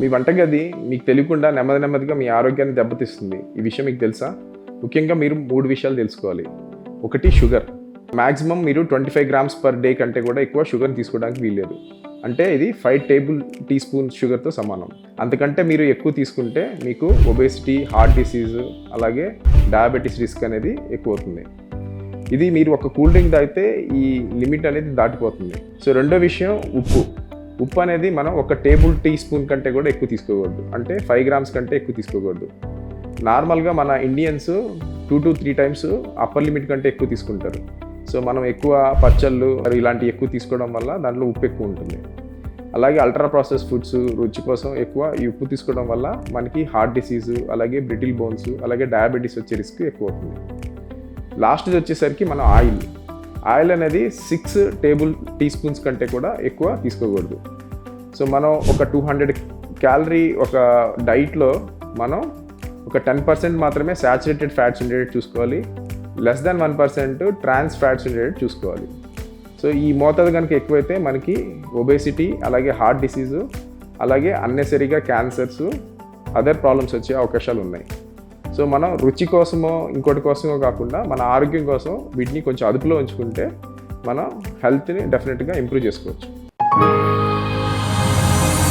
మీ వంటగది మీకు తెలియకుండా నెమ్మది నెమ్మదిగా మీ ఆరోగ్యాన్ని దెబ్బతీస్తుంది. ఈ విషయం మీకు తెలుసా? ముఖ్యంగా మీరు మూడు విషయాలు తెలుసుకోవాలి. ఒకటి షుగర్. మ్యాక్సిమం మీరు twenty five grams per day కంటే కూడా ఎక్కువ షుగర్ తీసుకోవడానికి వీల్లేదు. అంటే ఇది ఫైవ్ టేబుల్ టీ స్పూన్ షుగర్తో సమానం. అంతకంటే మీరు ఎక్కువ తీసుకుంటే మీకు ఒబేసిటీ హార్ట్ డిసీజ్ అలాగే డయాబెటీస్ రిస్క్ అనేది ఎక్కువ అవుతుంది ఇది మీరు ఒక కూల్ డ్రింక్ తాగితే ఈ లిమిట్ అనేది దాటిపోతుంది. సో రెండో విషయం ఉప్పు. ఉప్పు అనేది మనం ఒక టేబుల్ టీ స్పూన్ కంటే కూడా ఎక్కువ తీసుకోకూడదు. అంటే ఫైవ్ గ్రామ్స్ కంటే ఎక్కువ తీసుకోకూడదు. నార్మల్గా మన Indians two to three times upper limit కంటే ఎక్కువ తీసుకుంటారు. సో మనం ఎక్కువ పచ్చళ్ళు మరి ఇలాంటివి ఎక్కువ తీసుకోవడం వల్ల దాంట్లో ఉప్పు ఎక్కువ ఉంటుంది. అలాగే అల్ట్రా ప్రాసెస్ ఫుడ్స్ రుచి కోసం ఎక్కువ ఈ ఉప్పు తీసుకోవడం వల్ల మనకి హార్ట్ డిసీజ్ అలాగే బ్రిటిల్ బోన్స్ అలాగే డయాబెటీస్ వచ్చే రిస్క్ ఎక్కువ అవుతుంది. లాస్ట్ది వచ్చేసరికి మనం ఆయిల్. ఆయిల్ అనేది సిక్స్ టేబుల్ టీ స్పూన్స్ కంటే కూడా ఎక్కువ తీసుకోకూడదు. సో మనం ఒక టూ హండ్రెడ్ క్యాలరీ ఒక డైట్లో మనం ఒక టెన్ పర్సెంట్ మాత్రమే శాచురేటెడ్ ఫ్యాట్స్ ఉండేటట్టు చూసుకోవాలి. Less than one percent trans fats ఉండేటట్టు చూసుకోవాలి. సో ఈ మోతాదు కనుక ఎక్కువైతే మనకి ఒబేసిటీ అలాగే హార్ట్ డిసీజు అలాగే అన్నెసరీగా క్యాన్సర్స్ అదర్ ప్రాబ్లమ్స్ వచ్చే అవకాశాలు ఉన్నాయి. సో మనం రుచి కోసమో ఇంకోటి కోసమో కాకుండా మన ఆరోగ్యం కోసం వీటిని కొంచెం అదుపులో ఉంచుకుంటే మన హెల్త్ని డెఫినెట్గా ఇంప్రూవ్ చేసుకోవచ్చు.